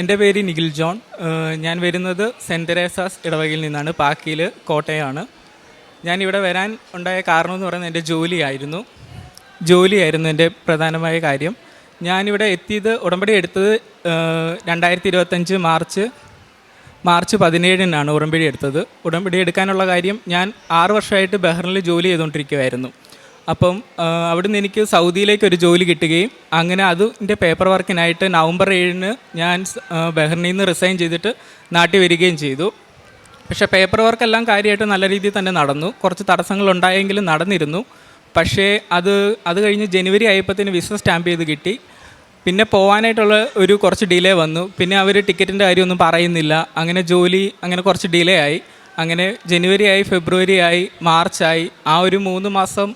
എന്റെ പേര് നിഖിൽ ജോൺ. ഞാൻ വരുന്നത് സെന്റ് തെരേസാസ് ഇടവകയിൽ നിന്നാണ് പാക്കിയിൽ കോട്ടയമാണ് ഞാൻ ഇവിടെ വരാൻ ഉണ്ടായ കാരണം എന്ന് പറയുന്നത് എന്റെ ജോലിയായിരുന്നു. ജോലിയായിരുന്നു എന്റെ പ്രധാനമായ കാര്യം. ഞാനിവിടെ എത്തിയത് ഉടമ്പടി എടുത്തത് രണ്ടായിരത്തി ഇരുപത്തഞ്ച് മാർച്ച് മാർച്ച് പതിനേഴിനാണ് ഉടമ്പടി എടുത്തത്. ഉടമ്പടി എടുക്കാനുള്ള കാര്യം ഞാൻ ആറ് വർഷമായിട്ട് ബഹ്റിനിൽ ജോലി ചെയ്തുകൊണ്ടിരിക്കുമായിരുന്നു അപ്പം അവിടുന്ന് എനിക്ക് സൗദിയിലേക്ക് ഒരു ജോലി കിട്ടുകയും അങ്ങനെ അതിന്റെ പേപ്പർ വർക്കിനായിട്ട് നവംബർ ഏഴിന് ഞാൻ ബഹ്റിനിൽ നിന്ന് റിസൈൻ ചെയ്തിട്ട് നാട്ടിൽ വരികയും ചെയ്തു. പക്ഷേ പേപ്പർ വർക്കെല്ലാം കാര്യമായിട്ട് നല്ല രീതിയിൽ തന്നെ നടന്നു. കുറച്ച് തടസ്സങ്ങൾ ഉണ്ടായെങ്കിലും നടന്നിരുന്നു. പക്ഷേ അത് അത് കഴിഞ്ഞ് ജനുവരി ആയപ്പോഴത്തേന് വിസ സ്റ്റാമ്പ് ചെയ്ത് കിട്ടി. പിന്നെ പോകാനായിട്ടുള്ള ഒരു കുറച്ച് ഡിലേ വന്നു. പിന്നെ അവർ ടിക്കറ്റിന്റെ കാര്യമൊന്നും പറയുന്നില്ല. അങ്ങനെ ജോലി അങ്ങനെ കുറച്ച് ഡിലേ ആയി. അങ്ങനെ ജനുവരി ആയി ഫെബ്രുവരി ആയി മാർച്ചായി ആ ഒരു മൂന്ന് മാസം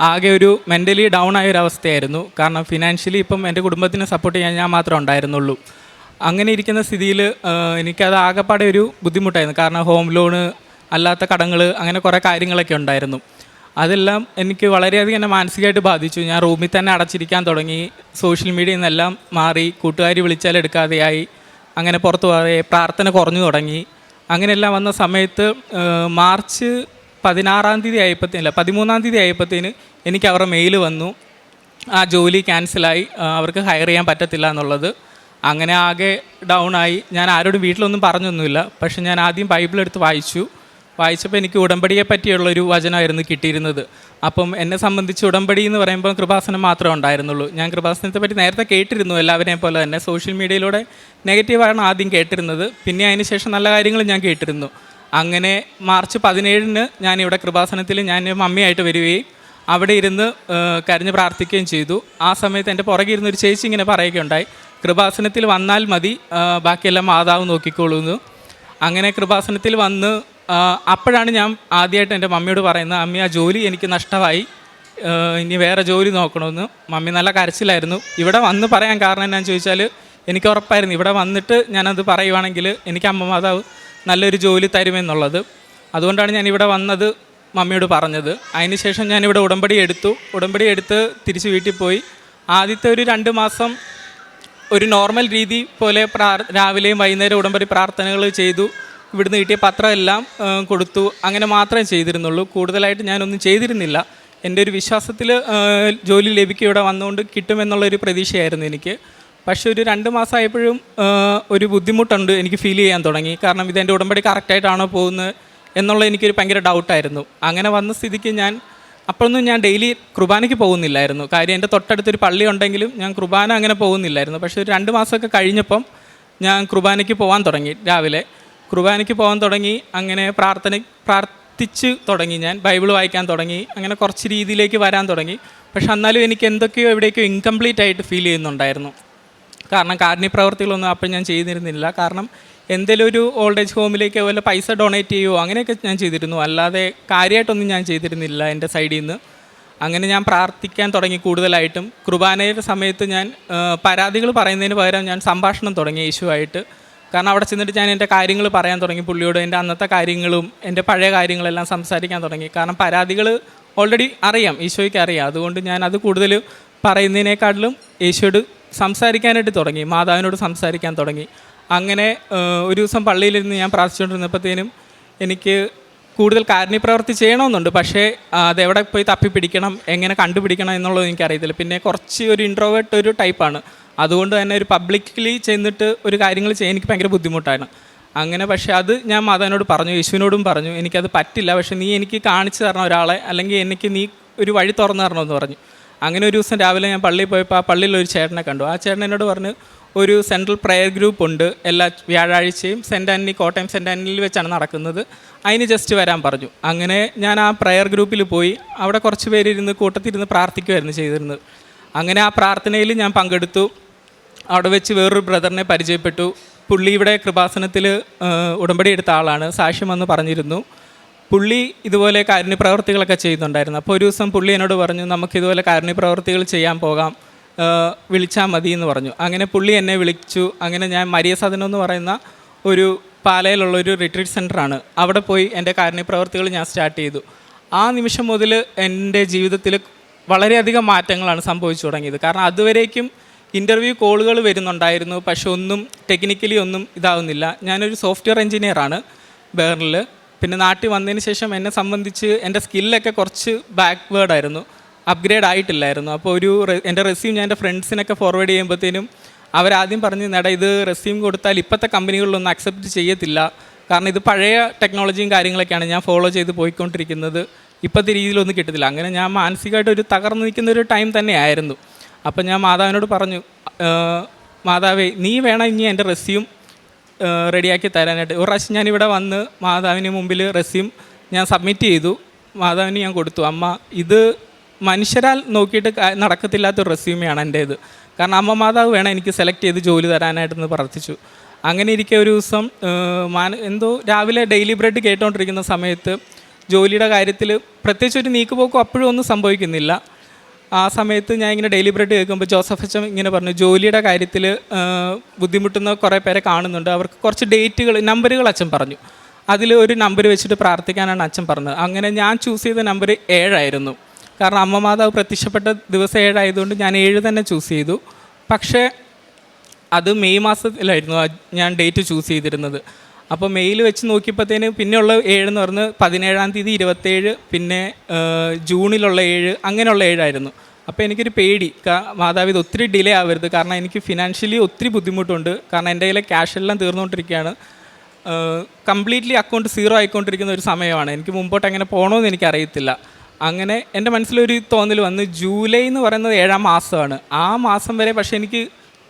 ആകെ ഒരു മെന്റലി ഡൗൺ ആയ ഒരു അവസ്ഥയായിരുന്നു. കാരണം ഫിനാൻഷ്യലി ഇപ്പം എന്റെ കുടുംബത്തിനെ സപ്പോർട്ട് ചെയ്യാൻ ഞാൻ മാത്രമേ ഉണ്ടായിരുന്നുള്ളൂ. അങ്ങനെ ഇരിക്കുന്ന സ്ഥിതിയിൽ എനിക്കത് ആകെപ്പാടെ ഒരു ബുദ്ധിമുട്ടായിരുന്നു. കാരണം ഹോം ലോണ് അല്ലാത്ത കടങ്ങൾ അങ്ങനെ കുറേ കാര്യങ്ങളൊക്കെ ഉണ്ടായിരുന്നു. അതെല്ലാം എനിക്ക് വളരെയധികം എന്നെ മാനസികമായിട്ട് ബാധിച്ചു. ഞാൻ റൂമിൽ തന്നെ അടച്ചിരിക്കാൻ തുടങ്ങി. സോഷ്യൽ മീഡിയയിൽ നിന്നെല്ലാം മാറി. കൂട്ടുകാർ വിളിച്ചാൽ എടുക്കാതെയായി. അങ്ങനെ പുറത്ത് പോകാതെ പ്രാർത്ഥന കുറഞ്ഞു തുടങ്ങി. അങ്ങനെയെല്ലാം വന്ന സമയത്ത് മാർച്ച് പതിനാറാം തീയതി ആയപ്പോഴത്തേനല്ല പതിമൂന്നാം തീയതി ആയപ്പോഴത്തേന് എനിക്ക് അവരുടെ മെയിൽ വന്നു. ആ ജോലി ക്യാൻസലായി അവർക്ക് ഹയർ ചെയ്യാൻ പറ്റത്തില്ല എന്നുള്ളത്. അങ്ങനെ ആകെ ഡൗൺ ആയി. ഞാൻ ആരോടും വീട്ടിലൊന്നും പറഞ്ഞൊന്നുമില്ല. പക്ഷെ ഞാൻ ആദ്യം ബൈബിൾ എടുത്ത് വായിച്ചു. വായിച്ചപ്പോൾ എനിക്ക് ഉടമ്പടിയെ പറ്റിയുള്ളൊരു വചനമായിരുന്നു കിട്ടിയിരുന്നത്. അപ്പം എന്നെ സംബന്ധിച്ച് ഉടമ്പടി എന്ന് പറയുമ്പോൾ കൃപാസനം മാത്രമേ ഉണ്ടായിരുന്നുള്ളൂ. ഞാൻ കൃപാസനത്തെ പറ്റി നേരത്തെ കേട്ടിരുന്നു എല്ലാവരെയും പോലെ തന്നെ. സോഷ്യൽ മീഡിയയിലൂടെ നെഗറ്റീവാണ് ആദ്യം കേട്ടിരുന്നത്. പിന്നെ അതിന് ശേഷം നല്ല കാര്യങ്ങൾ ഞാൻ കേട്ടിരുന്നു. അങ്ങനെ മാർച്ച് പതിനേഴിന് ഞാനിവിടെ കൃപാസനത്തിൽ ഞാൻ മമ്മിയായിട്ട് വരികയും അവിടെ ഇരുന്ന് കരഞ്ഞ് പ്രാർത്ഥിക്കുകയും ചെയ്തു. ആ സമയത്ത് എന്റെ പുറകെ ഇരുന്ന് ഒരു ചേച്ചി ഇങ്ങനെ പറയുകയുണ്ടായി. കൃപാസനത്തിൽ വന്നാൽ മതി ബാക്കിയെല്ലാം മാതാവ് നോക്കിക്കോളൂ എന്ന് അങ്ങനെ കൃപാസനത്തിൽ വന്ന് അപ്പോഴാണ് ഞാൻ ആദ്യമായിട്ട് എന്റെ മമ്മിയോട് പറയുന്നത് അമ്മി ആ ജോലി എനിക്ക് നഷ്ടമായി. ഇനി വേറെ ജോലി നോക്കണമെന്ന്. മമ്മി നല്ല കരച്ചിലായിരുന്നു. ഇവിടെ വന്ന് പറയാൻ കാരണം എന്നാന്ന് ചോദിച്ചാൽ എനിക്ക് ഉറപ്പായിരുന്നു. ഇവിടെ വന്നിട്ട് ഞാനത് പറയുവാണെങ്കിൽ എനിക്ക് അമ്മ മാതാവ് നല്ലൊരു ജോലി തരുമെന്നുള്ളത്. അതുകൊണ്ടാണ് ഞാൻ ഇവിടെ വന്നത്. മമ്മിയോട് പറഞ്ഞത്. അതിനുശേഷം ഞാനിവിടെ ഉടമ്പടി എടുത്തു. ഉടമ്പടി എടുത്ത് തിരിച്ച് വീട്ടിൽ പോയി. ആദ്യത്തെ ഒരു രണ്ട് മാസം ഒരു നോർമൽ രീതി പോലെ രാവിലെയും വൈകുന്നേരം ഉടമ്പടി പ്രാർത്ഥനകൾ ചെയ്തു. ഇവിടുന്ന് കിട്ടിയ പത്രമെല്ലാം കൊടുത്തു. അങ്ങനെ മാത്രമേ ചെയ്തിരുന്നുള്ളൂ. കൂടുതലായിട്ട് ഞാനൊന്നും ചെയ്തിരുന്നില്ല. എന്റെ ഒരു വിശ്വാസത്തിൽ ജോലി ലഭിക്കും ഇവിടെ വന്നുകൊണ്ട് കിട്ടുമെന്നുള്ളൊരു പ്രതീക്ഷയായിരുന്നു എനിക്ക്. പക്ഷേ ഒരു രണ്ട് മാസമായപ്പോഴും ഒരു ബുദ്ധിമുട്ടുണ്ട് എനിക്ക് ഫീൽ ചെയ്യാൻ തുടങ്ങി. കാരണം ഇതെന്റെ ഉടമ്പടി കറക്റ്റായിട്ടാണോ പോകുന്നത്? എന്നുള്ള എനിക്കൊരു ഭയങ്കര ഡൗട്ടായിരുന്നു. അങ്ങനെ വന്ന സ്ഥിതിക്ക് ഞാൻ അപ്പോഴൊന്നും ഞാൻ ഡെയിലി കുർബാനയ്ക്ക് പോകുന്നില്ലായിരുന്നു. കാര്യം എന്റെ തൊട്ടടുത്തൊരു പള്ളി ഉണ്ടെങ്കിലും ഞാൻ കുർബാന അങ്ങനെ പോകുന്നില്ലായിരുന്നു. പക്ഷേ ഒരു രണ്ട് മാസമൊക്കെ കഴിഞ്ഞപ്പം ഞാൻ കുർബാനയ്ക്ക് പോകാൻ തുടങ്ങി രാവിലെ. കുർബാനയ്ക്ക് പോകാൻ തുടങ്ങി അങ്ങനെ പ്രാർത്ഥന പ്രാർത്ഥിച്ച് തുടങ്ങി ഞാൻ ബൈബിൾ വായിക്കാൻ തുടങ്ങി അങ്ങനെ കുറച്ച് രീതിയിലേക്ക് വരാൻ തുടങ്ങി. പക്ഷെ എന്നാലും എനിക്ക് എന്തൊക്കെയോ എവിടേക്കോ ഇൻകംപ്ലീറ്റ് ആയിട്ട് ഫീൽ ചെയ്യുന്നുണ്ടായിരുന്നു. കാരണം കാരുണ്യ പ്രവർത്തികളൊന്നും അപ്പം ഞാൻ ചെയ്തിരുന്നില്ല. കാരണം എന്തെങ്കിലും ഒരു ഓൾഡ് ഏജ് ഹോമിലേക്ക് വല്ല പൈസ ഡൊണേറ്റ് ചെയ്യുമോ അങ്ങനെയൊക്കെ ഞാൻ ചെയ്തിരുന്നു. അല്ലാതെ കാര്യമായിട്ടൊന്നും ഞാൻ ചെയ്തിരുന്നില്ല എന്റെ സൈഡിൽ നിന്ന് അങ്ങനെ ഞാൻ പ്രാർത്ഥിക്കാൻ തുടങ്ങി കൂടുതലായിട്ടും. കുർബാനയുടെ സമയത്ത് ഞാൻ പരാതികൾ പറയുന്നതിന് പകരം ഞാൻ സംഭാഷണം തുടങ്ങി യേശുവായിട്ട്. കാരണം അവിടെ ചെന്നിട്ട് ഞാൻ എന്റെ കാര്യങ്ങൾ പറയാൻ തുടങ്ങി. പുള്ളിയോട് എന്റെ അന്നത്തെ കാര്യങ്ങളും എന്റെ പഴയ കാര്യങ്ങളെല്ലാം സംസാരിക്കാൻ തുടങ്ങി. കാരണം പരാതികൾ ഓൾറെഡി അറിയാം. ഈശോയ്ക്ക് അറിയാം. അതുകൊണ്ട് ഞാൻ അത് കൂടുതൽ പറയുന്നതിനേക്കാട്ടിലും യേശോയോട് സംസാരിക്കാനായിട്ട് തുടങ്ങി. മാതാവിനോട് സംസാരിക്കാൻ തുടങ്ങി. അങ്ങനെ ഒരു ദിവസം പള്ളിയിലിരുന്ന് ഞാൻ പ്രാർത്ഥിച്ചുകൊണ്ടിരുന്നപ്പോഴത്തേനും എനിക്ക് കൂടുതൽ കാരുണ്യപ്രവൃത്തി ചെയ്യണമെന്നുണ്ട്. പക്ഷേ അത് അതെവിടെ പോയി തപ്പി പിടിക്കണം എങ്ങനെ കണ്ടുപിടിക്കണം എന്നുള്ളത് എനിക്കറിയത്തില്ല. പിന്നെ കുറച്ച് ഒരു ഇൻട്രോവേർട്ട് ഒരു ടൈപ്പാണ് അതുകൊണ്ട് തന്നെ ഒരു പബ്ലിക്കലി ചെന്നിട്ട് ഒരു കാര്യങ്ങൾ ചെയ്യാൻ എനിക്ക് ഭയങ്കര ബുദ്ധിമുട്ടാണ്. അങ്ങനെ പക്ഷേ അത് ഞാൻ മാതാവിനോട് പറഞ്ഞു യേശുവിനോടും പറഞ്ഞു എനിക്കത് പറ്റില്ല പക്ഷേ നീ എനിക്ക് കാണിച്ചു തരണം ഒരാളെ അല്ലെങ്കിൽ എനിക്ക് നീ ഒരു വഴി തുറന്നു തരണമെന്ന് പറഞ്ഞു. അങ്ങനെ ഒരു ദിവസം രാവിലെ ഞാൻ പള്ളിയിൽ പോയപ്പോൾ ആ പള്ളിയിൽ ഒരു ചേട്ടനെ കണ്ടു. ആ ചേട്ടൻ എന്നോട് പറഞ്ഞു ഒരു സെൻട്രൽ പ്രയർ ഗ്രൂപ്പ് ഉണ്ട്. എല്ലാ വ്യാഴാഴ്ചയും സെന്റ് ആന്റണി കോട്ടയം സെന്റ് ആന്റണിയിൽ വെച്ചാണ് നടക്കുന്നത്. അതിന് ജസ്റ്റ് വരാൻ പറഞ്ഞു. അങ്ങനെ ഞാൻ ആ പ്രയർ ഗ്രൂപ്പിൽ പോയി. അവിടെ കുറച്ച് പേര് ഇരുന്ന് കൂട്ടത്തിരുന്ന് പ്രാർത്ഥിക്കുമായിരുന്നു ചെയ്തിരുന്നത്. അങ്ങനെ ആ പ്രാർത്ഥനയിൽ ഞാൻ പങ്കെടുത്തു. അവിടെ വെച്ച് വേറൊരു ബ്രദറിനെ പരിചയപ്പെട്ടു. പുള്ളി ഇവിടെ കൃപാസനത്തിൽ ഉടമ്പടി എടുത്ത ആളാണ്. സാക്ഷ്യം വന്ന് പറഞ്ഞിരുന്നു. പുള്ളി ഇതുപോലെ കാരുണ്യപ്രവർത്തികളൊക്കെ ചെയ്യുന്നുണ്ടായിരുന്നു. അപ്പോൾ ഒരു ദിവസം പുള്ളി എന്നോട് പറഞ്ഞു നമുക്ക് ഇതുപോലെ കാരുണ്യപ്രവർത്തികൾ ചെയ്യാൻ പോകാം. വിളിച്ചാൽ മതി എന്ന് പറഞ്ഞു. അങ്ങനെ പുള്ളി എന്നെ വിളിച്ചു. അങ്ങനെ ഞാൻ മരിയ സദനം എന്ന് പറയുന്ന ഒരു പാലയിലുള്ള ഒരു റിട്രീറ്റ് സെന്ററാണ് അവിടെ പോയി എന്റെ കാരുണ്യപ്രവർത്തികൾ ഞാൻ സ്റ്റാർട്ട് ചെയ്തു. ആ നിമിഷം മുതൽ എന്റെ ജീവിതത്തിൽ വളരെയധികം മാറ്റങ്ങളാണ് സംഭവിച്ചു തുടങ്ങിയത്. കാരണം അതുവരേക്കും ഇന്റർവ്യൂ കോളുകൾ വരുന്നുണ്ടായിരുന്നു. പക്ഷെ ഒന്നും ടെക്നിക്കലി ഒന്നും ഇതാവുന്നില്ല. ഞാനൊരു സോഫ്റ്റ്വെയർ എഞ്ചിനീയറാണ് ബേറിൽ പിന്നെ നാട്ടിൽ വന്നതിന് ശേഷം എന്നെ സംബന്ധിച്ച് എന്റെ സ്കില്ലൊക്കെ കുറച്ച് ബാക്ക്വേർഡ് ആയിരുന്നു. അപ്ഗ്രേഡ് ആയിട്ടില്ലായിരുന്നു. അപ്പോൾ ഒരു എന്റെ റെസ്യൂം ഞാൻ എന്റെ ഫ്രണ്ട്സിനൊക്കെ ഫോർവേഡ് ചെയ്യുമ്പോഴത്തേനും അവരാദ്യം പറഞ്ഞു നേടാ ഇത് റെസ്യൂം കൊടുത്താൽ ഇപ്പോഴത്തെ കമ്പനികളിലൊന്നും അക്സെപ്റ്റ് ചെയ്യത്തില്ല. കാരണം ഇത് പഴയ ടെക്നോളജിയും കാര്യങ്ങളൊക്കെയാണ് ഞാൻ ഫോളോ ചെയ്ത് പോയിക്കൊണ്ടിരിക്കുന്നത്. ഇപ്പോഴത്തെ രീതിയിലൊന്നും കിട്ടത്തില്ല. അങ്ങനെ ഞാൻ മാനസികമായിട്ട് ഒരു തകർന്നു നിൽക്കുന്ന ഒരു ടൈം തന്നെയായിരുന്നു. അപ്പം ഞാൻ മാതാവിനോട് പറഞ്ഞു "ഏഹ്, മാതാവേ നീ വേണം ഇനി എന്റെ റെസ്യൂം റെഡിയാക്കി തരാനായിട്ട്. ഒരു പ്രാവശ്യം ഞാനിവിടെ വന്ന് മാതാവിന് മുമ്പിൽ റെസ്യൂം ഞാൻ സബ്മിറ്റ് ചെയ്തു. മാതാവിന് ഞാൻ കൊടുത്തു. അമ്മ ഇത് മനുഷ്യരാൽ നോക്കിയിട്ട് നടക്കത്തില്ലാത്ത ഒരു റെസ്യൂമെയാണ് എന്റേത് കാരണം അമ്മ മാതാവ് വേണം എനിക്ക് സെലക്ട് ചെയ്ത് ജോലി തരാനായിട്ടെന്ന് പ്രാർത്ഥിച്ചു. അങ്ങനെ ഇരിക്കെ ഒരു ദിവസം മാന എന്തോ രാവിലെ ഡെയിലി ബ്രെഡ് കേട്ടോണ്ടിരിക്കുന്ന സമയത്ത് ജോലിയുടെ കാര്യത്തിൽ പ്രത്യേകിച്ച് ഒരു നീക്കുപോക്കും അപ്പോഴും ഒന്നും സംഭവിക്കുന്നില്ല. ആ സമയത്ത് ഞാൻ ഇങ്ങനെ ഡെയിലി ബ്രെഡ് കേൾക്കുമ്പോൾ ജോസഫ് അച്ഛൻ ഇങ്ങനെ പറഞ്ഞു ജോലിയുടെ കാര്യത്തിൽ ബുദ്ധിമുട്ടുന്ന കുറേ പേരെ കാണുന്നുണ്ട്. അവർക്ക് കുറച്ച് ഡേറ്റുകൾ നമ്പറുകൾ അച്ഛൻ പറഞ്ഞു. അതിൽ ഒരു നമ്പർ വെച്ചിട്ട് പ്രാർത്ഥിക്കാനാണ് അച്ഛൻ പറഞ്ഞത്. അങ്ങനെ ഞാൻ ചൂസ് ചെയ്ത നമ്പർ ഏഴായിരുന്നു. കാരണം അമ്മ മാതാവ് പ്രത്യക്ഷപ്പെട്ട ദിവസം ഏഴായതുകൊണ്ട് ഞാൻ ഏഴ് തന്നെ ചൂസ് ചെയ്തു. പക്ഷേ അത് മെയ് മാസത്തിലായിരുന്നു ഞാൻ ഡേറ്റ് ചൂസ് ചെയ്തിരുന്നത്. അപ്പോൾ മെയിൽ വെച്ച് നോക്കിയപ്പോഴത്തേന് പിന്നെയുള്ള ഏഴെന്ന് പറഞ്ഞ് പതിനേഴാം തീയതി ഇരുപത്തേഴ് പിന്നെ ജൂണിലുള്ള ഏഴ് അങ്ങനെയുള്ള ഏഴായിരുന്നു. അപ്പോൾ എനിക്കൊരു പേടി. മാതാവ് ഇത് ഒത്തിരി ഡിലേ ആവരുത്. കാരണം എനിക്ക് ഫിനാൻഷ്യലി ഒത്തിരി ബുദ്ധിമുട്ടുണ്ട്. കാരണം എന്റെ കയ്യിലെ ക്യാഷ് എല്ലാം തീർന്നുകൊണ്ടിരിക്കുകയാണ്. കംപ്ലീറ്റ്ലി അക്കൗണ്ട് സീറോ ആയിക്കൊണ്ടിരിക്കുന്ന ഒരു സമയമാണ്. എനിക്ക് മുമ്പോട്ട് എങ്ങനെ പോകണമെന്ന് എനിക്കറിയത്തില്ല. അങ്ങനെ എന്റെ മനസ്സിലൊരു തോന്നൽ വന്ന് ജൂലൈ എന്ന് പറയുന്നത് ഏഴാം മാസമാണ്. ആ മാസം വരെ പക്ഷേ എനിക്ക്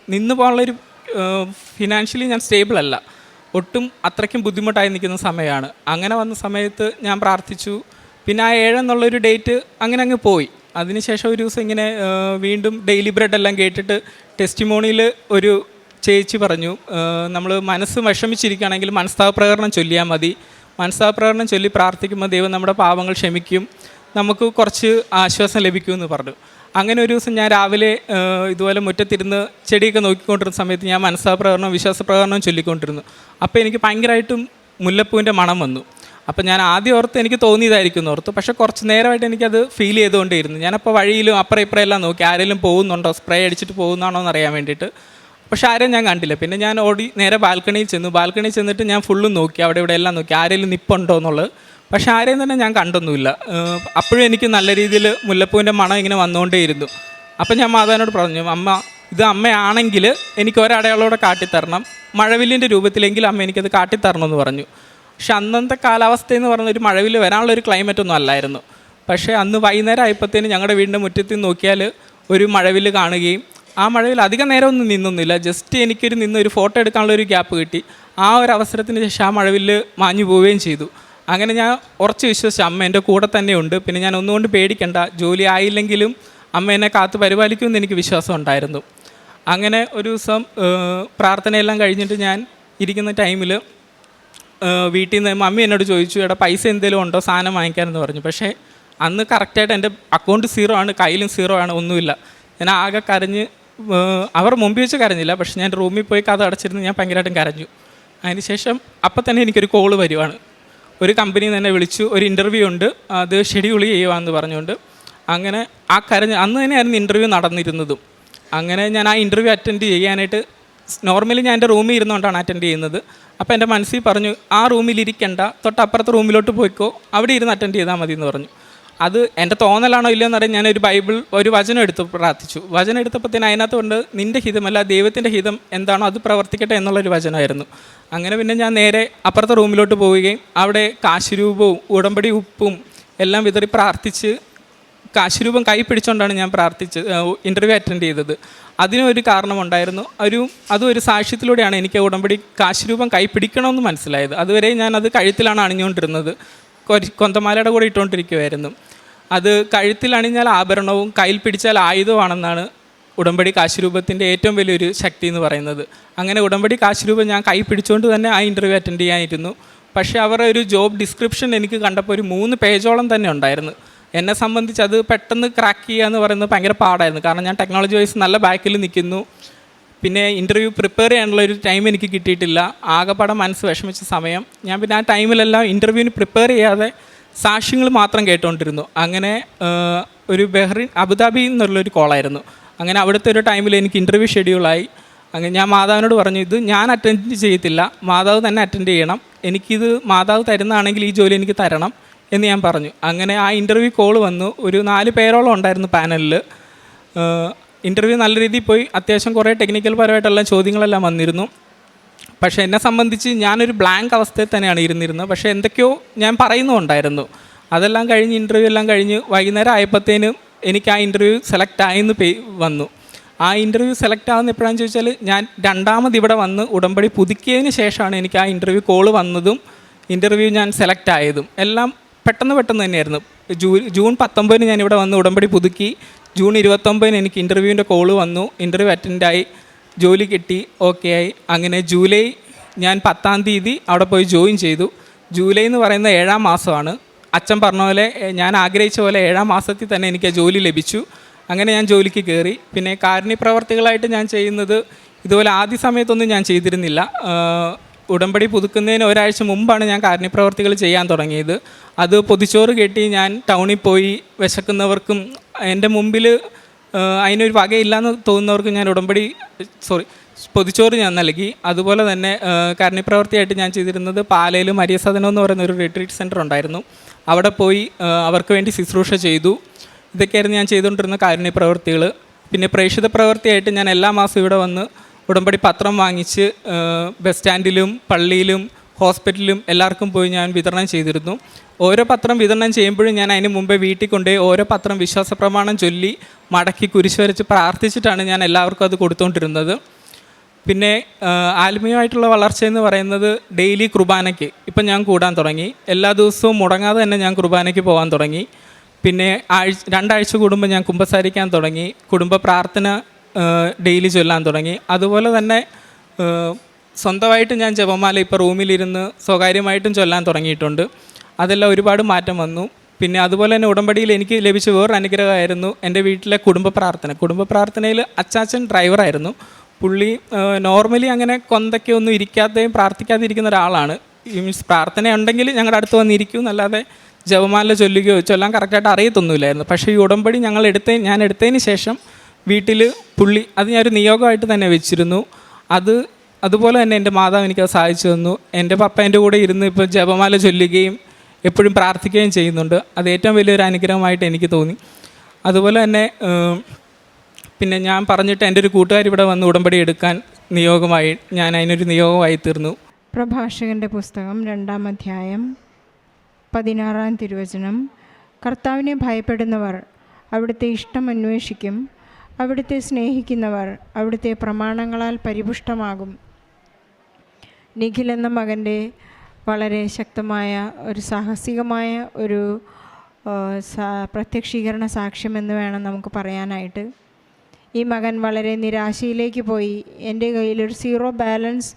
നിന്ന് പോകാനുള്ളൊരു ഫിനാൻഷ്യലി ഞാൻ സ്റ്റേബിൾ അല്ല. ഒട്ടും അത്രയ്ക്കും ബുദ്ധിമുട്ടായി നിൽക്കുന്ന സമയമാണ്. അങ്ങനെ വന്ന സമയത്ത് ഞാൻ പ്രാർത്ഥിച്ചു. പിന്നെ ആ ഏഴെന്നുള്ളൊരു ഡേറ്റ് അങ്ങനെ അങ്ങ് പോയി. അതിനുശേഷം ഒരു ദിവസം ഇങ്ങനെ വീണ്ടും ഡെയിലി ബ്രെഡ് എല്ലാം കേട്ടിട്ട് ടെസ്റ്റിമോണിയിൽ ഒരു ചേച്ചി പറഞ്ഞു നമ്മൾ മനസ്സ് വിഷമിച്ചിരിക്കുകയാണെങ്കിൽ മനസ്താപ പ്രകടനം ചൊല്ലിയാൽ മതി. മനസ്താപ പ്രകടനം ചൊല്ലി പ്രാർത്ഥിക്കുമ്പോൾ ദൈവം നമ്മുടെ പാപങ്ങൾ ക്ഷമിക്കും. നമുക്ക് കുറച്ച് ആശ്വാസം ലഭിക്കുമെന്ന് പറഞ്ഞു. അങ്ങനെ ഒരു ദിവസം ഞാൻ രാവിലെ ഇതുപോലെ മുറ്റത്തിരുന്ന് ചെടിയൊക്കെ നോക്കിക്കൊണ്ടിരുന്ന സമയത്ത് ഞാൻ മനസ്സാ പ്രകടനവും വിശ്വാസ പ്രകടനവും ചൊല്ലിക്കൊണ്ടിരുന്നു. അപ്പോൾ എനിക്ക് ഭയങ്കരമായിട്ടും മുല്ലപ്പൂവിന്റെ മണം വന്നു. അപ്പോൾ ഞാൻ ആദ്യം ഓർത്ത് എനിക്ക് തോന്നിയതായിരിക്കും ഓർത്ത്. പക്ഷേ കുറച്ച് നേരമായിട്ട് എനിക്കത് ഫീൽ ചെയ്തുകൊണ്ടേയിരുന്നു. ഞാനപ്പോൾ വഴിയിലും അപ്പുറം ഇപ്പുറം എല്ലാം നോക്കി. ആരെങ്കിലും പോകുന്നുണ്ടോ? സ്പ്രേ അടിച്ചിട്ട് പോകുന്നതാണോ എന്ന് അറിയാൻ വേണ്ടിയിട്ട്. പക്ഷേ ആരെയും ഞാൻ കണ്ടില്ല. പിന്നെ ഞാൻ ഓടി നേരെ ബാൽക്കണിയിൽ ചെന്നു. ബാൽക്കണിയിൽ ചെന്നിട്ട് ഞാൻ ഫുള്ളും നോക്കി. അവിടെ ഇവിടെ എല്ലാം നോക്കി. ആരെങ്കിലും നിപ്പുണ്ടോ എന്നുള്ളത്. പക്ഷെ ആരെയും തന്നെ ഞാൻ കണ്ടൊന്നുമില്ല. അപ്പോഴും എനിക്ക് നല്ല രീതിയിൽ മുല്ലപ്പൂവിന്റെ മണം ഇങ്ങനെ വന്നുകൊണ്ടേയിരുന്നു. അപ്പം ഞാൻ മാതാവിനോട് പറഞ്ഞു അമ്മ ഇത് അമ്മയാണെങ്കിൽ എനിക്ക് ഒരടയാളോടെ കാട്ടിത്തരണം. മഴവില്ലിന്റെ രൂപത്തിലെങ്കിലും അമ്മ എനിക്കത് കാട്ടിത്തരണം എന്ന് പറഞ്ഞു. പക്ഷെ അന്നത്തെ കാലാവസ്ഥ എന്ന് പറഞ്ഞ ഒരു മഴവിൽ വരാനുള്ള ഒരു ക്ലൈമറ്റ് ഒന്നും അല്ലായിരുന്നു. പക്ഷേ അന്ന് വൈകുന്നേരം ആയപ്പോഴത്തേന് ഞങ്ങളുടെ വീടിന്റെ മുറ്റത്തിൽ നോക്കിയാൽ ഒരു മഴവിൽ കാണുകയും ആ മഴവിൽ അധികം നേരം ഒന്നും നിന്നൊന്നുമില്ല. ജസ്റ്റ് എനിക്കൊരു നിന്ന് ഒരു ഫോട്ടോ എടുക്കാനുള്ള ഒരു ഗ്യാപ്പ് കിട്ടി. ആ ഒരു അവസരത്തിന് ശേഷം ആ മഴവിൽ മാഞ്ഞു പോവുകയും ചെയ്തു. അങ്ങനെ ഞാൻ ഉറച്ച് വിശ്വസിച്ചു അമ്മ എന്റെ കൂടെ തന്നെയുണ്ട് പിന്നെ ഞാൻ ഒന്നുകൊണ്ട് പേടിക്കണ്ട ജോലി ആയില്ലെങ്കിലും അമ്മ എന്നെ കാത്ത് പരിപാലിക്കുമെന്ന് എനിക്ക് വിശ്വാസം ഉണ്ടായിരുന്നു. അങ്ങനെ ഒരു ദിവസം പ്രാർത്ഥനയെല്ലാം കഴിഞ്ഞിട്ട് ഞാൻ ഇരിക്കുന്ന ടൈമിൽ വീട്ടിൽ നിന്ന് അമ്മ എന്നോട് ചോദിച്ചു എടാ പൈസ എന്തെങ്കിലും ഉണ്ടോ? സാധനം വാങ്ങിക്കാനെന്ന് പറഞ്ഞു. പക്ഷേ അന്ന് കറക്റ്റായിട്ട് എന്റെ അക്കൗണ്ട് സീറോ ആണ് കയ്യിലും സീറോ ആണ് ഒന്നുമില്ല. ഞാൻ ആകെ കരഞ്ഞ് അവർ മുമ്പിൽ വെച്ച് കരഞ്ഞില്ല. പക്ഷേ ഞാൻ റൂമിൽ പോയി കഥ അടച്ചിരുന്ന് ഞാൻ ഭയങ്കരമായിട്ടും കരഞ്ഞു. അതിനുശേഷം അപ്പം തന്നെ എനിക്കൊരു കോൾ വരുവാണ്. ഒരു കമ്പനി തന്നെ വിളിച്ചു ഒരു ഇന്റർവ്യൂ ഉണ്ട് അത് ഷെഡ്യൂൾ ചെയ്യുവാന്ന് പറഞ്ഞുകൊണ്ട് അങ്ങനെ ആ കരഞ്ഞ് അന്ന് തന്നെയായിരുന്നു ഇന്റർവ്യൂ നടന്നിരുന്നതും. അങ്ങനെ ഞാൻ ആ ഇന്റർവ്യൂ അറ്റൻഡ് ചെയ്യാനായിട്ട് നോർമലി ഞാൻ എന്റെ റൂമിൽ ഇരുന്നുകൊണ്ടാണ് അറ്റൻഡ് ചെയ്യുന്നത്. അപ്പോൾ എന്റെ മനസ്സിൽ പറഞ്ഞു ആ റൂമിൽ ഇരിക്കണ്ട തൊട്ടപ്പുറത്തെ റൂമിലോട്ട് പോയിക്കോ അവിടെ ഇരുന്ന് അറ്റൻഡ് ചെയ്താൽ മതി എന്ന് പറഞ്ഞു. അത് എന്റെ തോന്നലാണോ ഇല്ലയോ എന്നറിയാൻ ഞാൻ ഒരു ബൈബിൾ ഒരു വചനം എടുത്ത് പ്രാർത്ഥിച്ചു. വചനം എടുത്തപ്പോഴത്തേന് അതിനകത്ത് കൊണ്ട് നിന്റെ ഹിതമല്ല ദൈവത്തിന്റെ ഹിതം എന്താണോ അത് പ്രവർത്തിക്കട്ടെ എന്നുള്ളൊരു വചനമായിരുന്നു. അങ്ങനെ പിന്നെ ഞാൻ നേരെ അപ്പുറത്തെ റൂമിലോട്ട് പോവുകയും അവിടെ കാശുരൂപവും ഉടമ്പടി ഉപ്പും എല്ലാം വിതറി പ്രാർത്ഥിച്ച് കാശുരൂപം കൈ പിടിച്ചുകൊണ്ടാണ് ഞാൻ പ്രാർത്ഥിച്ച് ഇന്റർവ്യൂ അറ്റൻഡ് ചെയ്തത്. അതിനും ഒരു കാരണമുണ്ടായിരുന്നു. ഒരു അതും ഒരു സാക്ഷ്യത്തിലൂടെയാണ് എനിക്ക് ഉടമ്പടി കാശുരൂപം കൈ പിടിക്കണമെന്ന് മനസ്സിലായത്. അതുവരെ ഞാൻ അത് കഴുത്തിലാണ് അണിഞ്ഞുകൊണ്ടിരുന്നത്. കൊന്തമാലയുടെ കൂടെ ഇട്ടുകൊണ്ടിരിക്കുമായിരുന്നു അത് കഴുത്തിൽ അണിഞ്ഞാൽ ആഭരണവും കയ്യിൽ പിടിച്ചാൽ ആയുധമാണെന്നാണ് ഉടമ്പടി കാശുരൂപത്തിന്റെ ഏറ്റവും വലിയൊരു ശക്തി എന്ന് പറയുന്നത്. അങ്ങനെ ഉടമ്പടി കാശുരൂപം ഞാൻ കൈ പിടിച്ചുകൊണ്ട് തന്നെ ആ ഇന്റർവ്യൂ അറ്റൻഡ് ചെയ്യാനിരുന്നു. പക്ഷേ അവരുടെ ഒരു ജോബ് ഡിസ്ക്രിപ്ഷൻ എനിക്ക് കണ്ടപ്പോൾ ഒരു മൂന്ന് പേജോളം തന്നെ ഉണ്ടായിരുന്നു. എന്നെ സംബന്ധിച്ച് അത് പെട്ടെന്ന് ക്രാക്ക് ചെയ്യുക എന്ന് പറയുന്നത് ഭയങ്കര പാടായിരുന്നു. കാരണം ഞാൻ ടെക്നോളജി വൈസ് നല്ല ബാക്കിൽ നിൽക്കുന്നു. പിന്നെ ഇന്റർവ്യൂ പ്രിപ്പയർ ചെയ്യാനുള്ള ഒരു ടൈം എനിക്ക് കിട്ടിയിട്ടില്ല. ആകെപ്പാടെ മനസ്സ് വിഷമിച്ച സമയം. ഞാൻ പിന്നെ ആ ടൈമിലെല്ലാം ഇന്റർവ്യൂവിന് പ്രിപ്പയർ ചെയ്യാതെ സാക്ഷ്യങ്ങൾ മാത്രം കേട്ടുകൊണ്ടിരുന്നു അങ്ങനെ ഒരു ബഹ്റിൻ അബുദാബി എന്നുള്ളൊരു കോളായിരുന്നു. അങ്ങനെ അവിടുത്തെ ഒരു ടൈമിൽ എനിക്ക് ഇന്റർവ്യൂ ഷെഡ്യൂളായി അങ്ങനെ ഞാൻ മാതാവിനോട് പറഞ്ഞു ഇത് ഞാൻ അറ്റൻഡ് ചെയ്യത്തില്ല. മാതാവ് തന്നെ അറ്റൻഡ് ചെയ്യണം. എനിക്കിത് മാതാവ് തരുന്നതാണെങ്കിൽ ഈ ജോലി എനിക്ക് തരണം എന്ന് ഞാൻ പറഞ്ഞു. അങ്ങനെ ആ ഇന്റർവ്യൂ കോൾ വന്നു. ഒരു നാല് പേരോളം ഉണ്ടായിരുന്നു പാനലിൽ ഇന്റർവ്യൂ നല്ല രീതിയിൽ പോയി. അത്യാവശ്യം കുറേ ടെക്നിക്കൽ പരമായിട്ടുള്ള ചോദ്യങ്ങളെല്ലാം വന്നിരുന്നു. പക്ഷേ എന്നെ സംബന്ധിച്ച് ഞാനൊരു ബ്ലാങ്ക് അവസ്ഥയിൽ തന്നെയാണ് ഇരുന്നിരുന്നത്. പക്ഷേ എന്തൊക്കെയോ ഞാൻ പറയുന്നുണ്ടായിരുന്നു. അതെല്ലാം കഴിഞ്ഞ് ഇന്റർവ്യൂ എല്ലാം കഴിഞ്ഞ് വൈകുന്നേരം ആയപ്പോഴത്തേനും എനിക്ക് ആ ഇന്റർവ്യൂ സെലക്ട് ആയെന്ന് പേ വന്നു. ആ ഇന്റർവ്യൂ സെലക്ട് ആവുന്ന എപ്പോഴാണെന്ന് ചോദിച്ചാൽ ഞാൻ രണ്ടാമത് ഇവിടെ വന്ന് ഉടമ്പടി പുതുക്കിയതിന് ശേഷമാണ് എനിക്ക് ആ ഇന്റർവ്യൂ കോൾ വന്നതും ഇന്റർവ്യൂ ഞാൻ സെലക്ട് ആയതും. എല്ലാം പെട്ടെന്ന് പെട്ടെന്ന് തന്നെയായിരുന്നു. ജൂ ജൂൺ പത്തൊമ്പതിന് ഞാൻ ഇവിടെ വന്ന് ഉടമ്പടി പുതുക്കി. ജൂൺ ഇരുപത്തൊമ്പതിന് എനിക്ക് ഇന്റർവ്യൂവിന്റെ കോൾ വന്നു. ഇന്റർവ്യൂ അറ്റൻഡായി ജോലി കിട്ടി ഓക്കെ ആയി. അങ്ങനെ ജൂലൈ ഞാൻ പത്താം തീയതി അവിടെ പോയി ജോയിൻ ചെയ്തു. ജൂലൈ എന്ന് പറയുന്ന ഏഴാം മാസമാണ്. അച്ഛൻ പറഞ്ഞ പോലെ ഞാൻ ആഗ്രഹിച്ച പോലെ ഏഴാം മാസത്തിൽ തന്നെ എനിക്ക് ജോലി ലഭിച്ചു. അങ്ങനെ ഞാൻ ജോലിക്ക് കയറി. പിന്നെ കാരുണ്യ പ്രവർത്തികളായിട്ട് ഞാൻ ചെയ്യുന്നത് ഇതുപോലെ ആദ്യ സമയത്തൊന്നും ഞാൻ ചെയ്തിരുന്നില്ല. ഉടമ്പടി പുതുക്കുന്നതിന് ഒരാഴ്ച മുമ്പാണ് ഞാൻ കാരുണ്യ പ്രവർത്തികൾ ചെയ്യാൻ തുടങ്ങിയത്. അത് പൊതിച്ചോറ് കെട്ടി ഞാൻ ടൗണിൽ പോയി വിശക്കുന്നവർക്കും എന്റെ മുമ്പിൽ അതിനൊരു വകയില്ലാന്ന് തോന്നുന്നവർക്ക് ഞാൻ ഉടമ്പടി സോറി പൊതിച്ചോറ് ഞാൻ നൽകി. അതുപോലെ തന്നെ കരണിപ്രവർത്തിയായിട്ട് ഞാൻ ചെയ്തിരുന്നത് പാലയിലും അരിയസദനം എന്ന് പറയുന്ന ഒരു റിട്രീറ്റ് സെന്റർ ഉണ്ടായിരുന്നു. അവിടെ പോയി അവർക്ക് വേണ്ടി ശുശ്രൂഷ ചെയ്തു. ഇതൊക്കെയായിരുന്നു ഞാൻ ചെയ്തുകൊണ്ടിരുന്ന കാരുണ്യ പിന്നെ പ്രേക്ഷിത പ്രവൃത്തിയായിട്ട് ഞാൻ എല്ലാ മാസവും ഇവിടെ വന്ന് ഉടമ്പടി പത്രം വാങ്ങിച്ച് ബസ് സ്റ്റാൻഡിലും പള്ളിയിലും ഹോസ്പിറ്റലിലും എല്ലാവർക്കും പോയി ഞാൻ വിതരണം ചെയ്തിരുന്നു. ഓരോ പത്രം വിതരണം ചെയ്യുമ്പോഴും ഞാൻ അതിന് മുമ്പേ വീട്ടിൽ കൊണ്ടുപോയി ഓരോ പത്രം വിശ്വാസ പ്രമാണം ചൊല്ലി മടക്കി കുരിശ് വരച്ച് പ്രാർത്ഥിച്ചിട്ടാണ് ഞാൻ എല്ലാവർക്കും അത് കൊടുത്തുകൊണ്ടിരുന്നത് പിന്നെ ആത്മീയമായിട്ടുള്ള വളർച്ച എന്ന് പറയുന്നത് ഡെയിലി കുർബാനയ്ക്ക്. ഇപ്പം ഞാൻ കൂടാൻ തുടങ്ങി. എല്ലാ ദിവസവും മുടങ്ങാതെ തന്നെ ഞാൻ കുർബാനയ്ക്ക് പോകാൻ തുടങ്ങി. പിന്നെ ആഴ്ച രണ്ടാഴ്ച കൂടുമ്പോൾ ഞാൻ കുമ്പസാരിക്കാൻ തുടങ്ങി. കുടുംബ പ്രാർത്ഥന ഡെയിലി ചൊല്ലാൻ തുടങ്ങി. അതുപോലെ തന്നെ സ്വന്തമായിട്ട് ഞാൻ ജപമാല ഇപ്പോൾ റൂമിലിരുന്ന് സ്വകാര്യമായിട്ടും ചൊല്ലാൻ തുടങ്ങിയിട്ടുണ്ട്. അതെല്ലാം ഒരുപാട് മാറ്റം വന്നു. പിന്നെ അതുപോലെ തന്നെ ഉടമ്പടിയിൽ എനിക്ക് ലഭിച്ച വേറൊരു അനുഗ്രഹമായിരുന്നു എന്റെ വീട്ടിലെ കുടുംബ പ്രാർത്ഥന. കുടുംബ പ്രാർത്ഥനയിൽ അച്ചാച്ചൻ ഡ്രൈവറായിരുന്നു പുള്ളി നോർമലി അങ്ങനെ കൊന്തൊക്കെ ഒന്നും ഇരിക്കാതെയും പ്രാർത്ഥിക്കാതെ ഇരിക്കുന്ന ഒരാളാണ്. മീൻസ് പ്രാർത്ഥന ഉണ്ടെങ്കിൽ ഞങ്ങളുടെ അടുത്ത് വന്നിരിക്കും. എന്നല്ലാതെ ജപമാല ചൊല്ലുകയോ ചൊല്ലാൻ കറക്റ്റായിട്ട് അറിയത്തൊന്നുമില്ലായിരുന്നു. പക്ഷേ ഈ ഉടമ്പടി ഞങ്ങൾ എടുത്ത ഞാൻ എടുത്തതിന് ശേഷം വീട്ടിൽ പുള്ളി അത് ഞാനൊരു നിയോഗമായിട്ട് തന്നെ വെച്ചിരുന്നു. അത് അതുപോലെ തന്നെ എന്റെ മാതാവ് എനിക്കത് സഹായിച്ചു തന്നു. എന്റെ പപ്പ എന്റെ കൂടെ ഇരുന്ന് ഇപ്പോൾ ജപമാല ചൊല്ലുകയും എപ്പോഴും പ്രാർത്ഥിക്കുകയും ചെയ്യുന്നുണ്ട്. അത് ഏറ്റവും വലിയൊരു അനുഗ്രഹമായിട്ട് എനിക്ക് തോന്നി. അതുപോലെ തന്നെ പിന്നെ ഞാൻ പറഞ്ഞിട്ട് എന്റെ ഒരു കൂട്ടുകാർ ഇവിടെ വന്ന് ഉടമ്പടി എടുക്കാൻ നിയോഗമായി ഞാൻ അതിനൊരു നിയോഗമായി തീർന്നു. പ്രഭാഷകന്റെ പുസ്തകം രണ്ടാം അധ്യായം പതിനാറാം തിരുവചനം. കർത്താവിനെ ഭയപ്പെടുന്നവർ അവിടുത്തെ ഇഷ്ടം അന്വേഷിക്കും. അവിടുത്തെ സ്നേഹിക്കുന്നവർ അവിടുത്തെ പ്രമാണങ്ങളാൽ പരിപുഷ്ടമാകും. നിഖിൽ എന്ന മകന്റെ വളരെ ശക്തമായ ഒരു സാഹസികമായ ഒരു പ്രത്യക്ഷീകരണ സാക്ഷ്യം എന്ന് വേണം നമുക്ക് പറയാനായിട്ട്. ഈ മകൻ വളരെ നിരാശയിലേക്ക് പോയി. എന്റെ കയ്യിലൊരു സീറോ ബാലൻസ്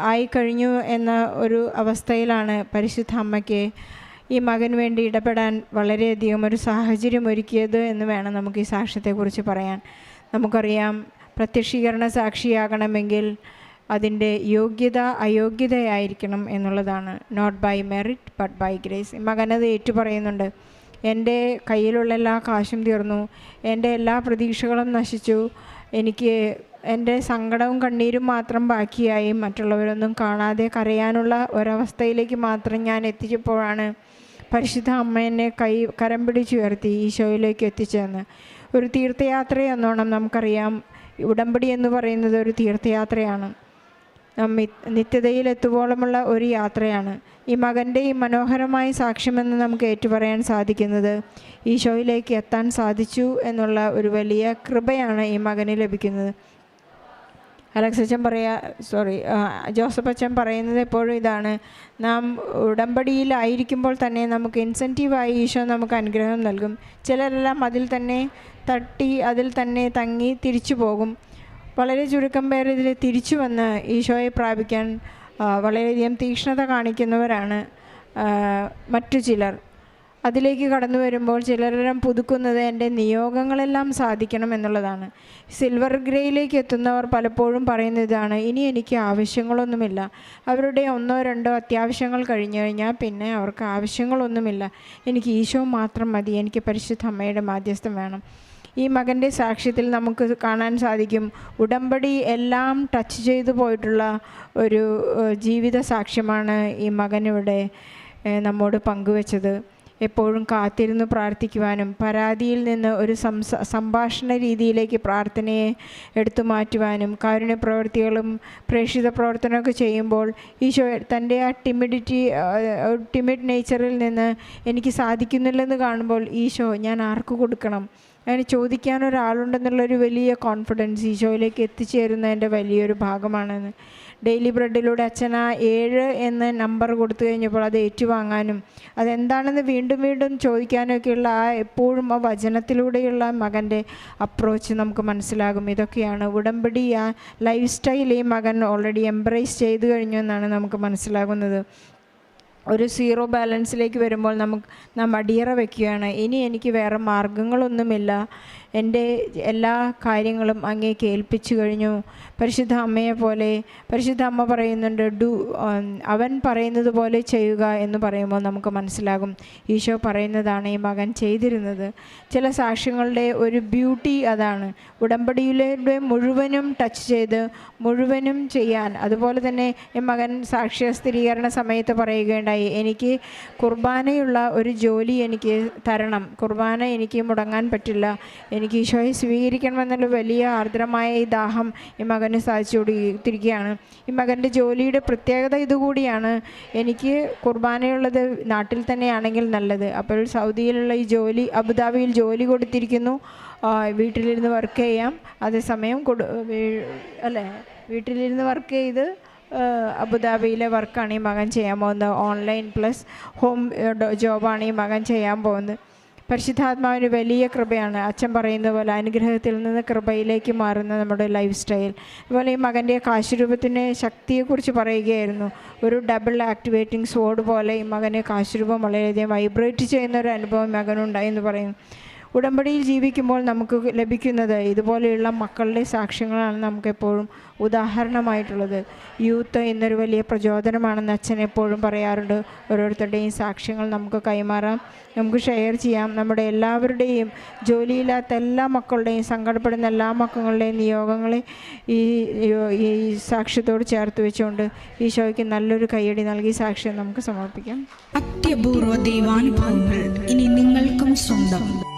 ആയി കഴിഞ്ഞു എന്ന ഒരു അവസ്ഥയിലാണ് പരിശുദ്ധ അമ്മയ്ക്ക് ഈ മകൻ വേണ്ടി ഇടപെടാൻ വളരെയധികം ഒരു സാഹചര്യം ഒരുക്കിയത് എന്ന് വേണം നമുക്ക് ഈ സാക്ഷ്യത്തെക്കുറിച്ച് പറയാൻ. നമുക്കറിയാം പ്രത്യക്ഷീകരണ സാക്ഷിയാകണമെങ്കിൽ അതിന്റെ യോഗ്യത അയോഗ്യതയായിരിക്കണം എന്നുള്ളതാണ്. Not by merit but by grace മകനത് ഏറ്റു പറയുന്നുണ്ട് എന്റെ കയ്യിലുള്ള എല്ലാ കാശും തീർന്നു. എന്റെ എല്ലാ പ്രതീക്ഷകളും നശിച്ചു. എനിക്ക് എന്റെ സങ്കടവും കണ്ണീരും മാത്രം ബാക്കിയായി. മറ്റുള്ളവരൊന്നും കാണാതെ കരയാനുള്ള ഒരവസ്ഥയിലേക്ക് മാത്രം ഞാൻ എത്തിച്ചപ്പോഴാണ് പരിശുദ്ധ അമ്മ എന്നെ കൈ കരം പിടിച്ചുയർത്തി ഈശോയിലേക്ക് എത്തിച്ചതെന്ന്. ഒരു തീർത്ഥയാത്രയെന്നോണം നമുക്കറിയാം. ഉടമ്പടി എന്ന് പറയുന്നത് ഒരു തീർത്ഥയാത്രയാണ്. നാം മി- നിത്യതയിലെത്തുവോളമുള്ള ഒരു യാത്രയാണ്. ഈ മകന്റെ ഈ മനോഹരമായ സാക്ഷ്യമെന്ന് നമുക്ക് ഏറ്റുപറയാൻ സാധിക്കുന്നത് ഈശോയിലേക്ക് എത്താൻ സാധിച്ചു എന്നുള്ള ഒരു വലിയ കൃപയാണ് ഈ മകന് ലഭിക്കുന്നത്. അലക്സ് അച്ഛൻ പറയാ സോറി ജോസഫ് അച്ഛൻ പറയുന്നത് എപ്പോഴും ഇതാണ്. നാം ഉടമ്പടിയിലായിരിക്കുമ്പോൾ തന്നെ നമുക്ക് ഇൻസെന്റീവായി ഈശോ നമുക്ക് അനുഗ്രഹം നൽകും. ചിലരെല്ലാം അതിൽ തന്നെ തട്ടി അതിൽ തന്നെ തങ്ങി തിരിച്ചു പോകും വളരെ ചുരുക്കം പേർ ഇതിൽ തിരിച്ചു വന്ന് ഈശോയെ പ്രാപിക്കാൻ വളരെയധികം തീക്ഷ്ണത കാണിക്കുന്നവരാണ് മറ്റു ചിലർ. അതിലേക്ക് കടന്നു വരുമ്പോൾ ചിലരെല്ലാം പുതുക്കുന്നത് എന്റെ നിയോഗങ്ങളെല്ലാം സാധിക്കണം എന്നുള്ളതാണ്. സിൽവർ ഗ്രേയിലേക്ക് എത്തുന്നവർ പലപ്പോഴും പറയുന്ന ഇതാണ് ഇനി എനിക്ക് ആവശ്യങ്ങളൊന്നുമില്ല. അവരുടെ ഒന്നോ രണ്ടോ അത്യാവശ്യങ്ങൾ കഴിഞ്ഞു കഴിഞ്ഞാൽ പിന്നെ അവർക്ക് ആവശ്യങ്ങളൊന്നുമില്ല. എനിക്ക് ഈശോ മാത്രം മതി. എനിക്ക് പരിശുദ്ധ അമ്മയുടെ മാധ്യസ്ഥം വേണം. ഈ മകന്റെ സാക്ഷ്യത്തിൽ നമുക്ക് കാണാൻ സാധിക്കും. ഉടമ്പടി എല്ലാം ടച്ച് ചെയ്തു പോയിട്ടുള്ള ഒരു ജീവിത സാക്ഷ്യമാണ് ഈ മകനിവിടെ നമ്മോട് പങ്കുവച്ചത്. എപ്പോഴും കാത്തിരുന്ന് പ്രാർത്ഥിക്കുവാനും പരാതിയിൽ നിന്ന് ഒരു സംസ സംഭാഷണ രീതിയിലേക്ക് പ്രാർത്ഥനയെ എടുത്തു മാറ്റുവാനും കാരുണ്യ പ്രവൃത്തികളും പ്രേക്ഷിത പ്രവർത്തനമൊക്കെ ചെയ്യുമ്പോൾ ഈശോ തന്റെ ആ ടിമിഡിറ്റി ടിമിഡ് നേച്ചറിൽ നിന്ന് എനിക്ക് സാധിക്കുന്നില്ലെന്ന് കാണുമ്പോൾ ഈശോ ഞാൻ ആർക്ക് കൊടുക്കണം? അങ്ങനെ ചോദിക്കാൻ ഒരാളുണ്ടെന്നുള്ളൊരു വലിയ കോൺഫിഡൻസ് ഈശോയിലേക്ക് എത്തിച്ചേരുന്നതിന്റെ വലിയൊരു ഭാഗമാണെന്ന്. ഡെയിലി ബ്രെഡിലൂടെ അച്ഛൻ ആ ഏഴ് എന്ന നമ്പർ കൊടുത്തു കഴിഞ്ഞപ്പോൾ അത് ഏറ്റുവാങ്ങാനും അതെന്താണെന്ന് വീണ്ടും വീണ്ടും ചോദിക്കാനൊക്കെയുള്ള ആ എപ്പോഴും ആ വചനത്തിലൂടെയുള്ള മകന്റെ അപ്രോച്ച് നമുക്ക് മനസ്സിലാകും. ഇതൊക്കെയാണ് ഉടമ്പടി ആ ലൈഫ് സ്റ്റൈൽ ഈ മകൻ ഓൾറെഡി എംബ്രേസ് ചെയ്തു കഴിഞ്ഞു എന്നാണ് നമുക്ക് മനസ്സിലാകുന്നത്. ഒരു സീറോ ബാലൻസിലേക്ക് വരുമ്പോൾ നമുക്ക് നാം അടിയറ വയ്ക്കുകയാണ് ഇനി എനിക്ക് വേറെ മാർഗങ്ങളൊന്നുമില്ല എന്റെ എല്ലാ കാര്യങ്ങളും അങ്ങേ ഏൽപ്പിച്ചു കഴിഞ്ഞു. പരിശുദ്ധ അമ്മയെ പോലെ പരിശുദ്ധ അമ്മ പറയുന്നുണ്ട് ഡു അവൻ പറയുന്നത് പോലെ ചെയ്യുക എന്ന് പറയുമ്പോൾ നമുക്ക് മനസ്സിലാകും. ഈശോ പറയുന്നതാണ് ഈ മകൻ ചെയ്തിരുന്നത്. ചില സാക്ഷ്യങ്ങളുടെ ഒരു ബ്യൂട്ടി അതാണ്. ഉടമ്പടിയിലൂടെ മുഴുവനും ടച്ച് ചെയ്ത് മുഴുവനും ചെയ്യാൻ. അതുപോലെ തന്നെ ഈ മകൻ സാക്ഷ്യ സ്ഥിരീകരണ സമയത്ത് പറയുകയുണ്ടായി എനിക്ക് കുർബാനയുള്ള ഒരു ജോലി എനിക്ക് തരണം. കുർബാന എനിക്ക് മുടങ്ങാൻ പറ്റില്ല. എനിക്ക് ഈശോയെ സ്വീകരിക്കണമെന്നുള്ള വലിയ ആർദ്രമായ ഈ ദാഹം ഈ മകന് സാധിച്ചു കൊടുത്തിരിക്കുകയാണ്. ഈ മകന്റെ ജോലിയുടെ പ്രത്യേകത ഇതുകൂടിയാണ്. എനിക്ക് കുർബാനയുള്ളത് നാട്ടിൽ തന്നെയാണെങ്കിൽ നല്ലത്. അപ്പോൾ സൗദിയിലുള്ള ഈ ജോലി അബുദാബിയിൽ ജോലി കൊടുത്തിരിക്കുന്നു. വീട്ടിലിരുന്ന് വർക്ക് ചെയ്യാം. അതേസമയം കൊടു അല്ലേ വീട്ടിലിരുന്ന് വർക്ക് ചെയ്ത് അബുദാബിയിലെ വർക്കാണ് ഈ മകൻ ചെയ്യാൻ പോകുന്നത്. ഓൺലൈൻ പ്ലസ് ഹോം ജോബാണ് ഈ മകൻ ചെയ്യാൻ പോകുന്നത്. പരിശുദ്ധാത്മാവിന് വലിയ കൃപയാണ്. അച്ഛൻ പറയുന്ന പോലെ അനുഗ്രഹത്തിൽ നിന്ന് കൃപയിലേക്ക് മാറുന്ന നമ്മുടെ ലൈഫ് സ്റ്റൈൽ അതുപോലെ ഈ മകന്റെ കാശുരൂപത്തിന്റെ ശക്തിയെക്കുറിച്ച് പറയുകയായിരുന്നു. ഒരു ഡബിൾ ആക്ടിവേറ്റിംഗ് സോഡ് പോലെ ഈ മകനെ കാശുരൂപം വളരെയധികം വൈബ്രേറ്റ് ചെയ്യുന്ന ഒരു അനുഭവം മകനുണ്ടായി എന്ന് പറയുന്നു. ഉടമ്പടിയിൽ ജീവിക്കുമ്പോൾ നമുക്ക് ലഭിക്കുന്നത് ഇതുപോലെയുള്ള മക്കളുടെ സാക്ഷ്യങ്ങളാണ് നമുക്കെപ്പോഴും ഉദാഹരണമായിട്ടുള്ളത്. യൂത്ത് എന്നൊരു വലിയ പ്രചോദനമാണെന്ന് അച്ഛൻ എപ്പോഴും പറയാറുണ്ട്. ഓരോരുത്തരുടെയും സാക്ഷ്യങ്ങൾ നമുക്ക് കൈമാറാം നമുക്ക് ഷെയർ ചെയ്യാം. നമ്മുടെ എല്ലാവരുടെയും ജോലിയില്ലാത്ത എല്ലാ മക്കളുടെയും സങ്കടപ്പെടുന്ന എല്ലാ മക്കളുടെയും നിയോഗങ്ങളെ ഈ ഈ സാക്ഷ്യത്തോട് ചേർത്ത് വെച്ചുകൊണ്ട് ഈശോയ്ക്ക് നല്ലൊരു കൈയടി നൽകി സാക്ഷ്യം നമുക്ക് സമർപ്പിക്കാം. അത്യപൂർവ ദൈവാനുഭവങ്ങൾ ഇനി നിങ്ങൾക്കും സ്വന്തം.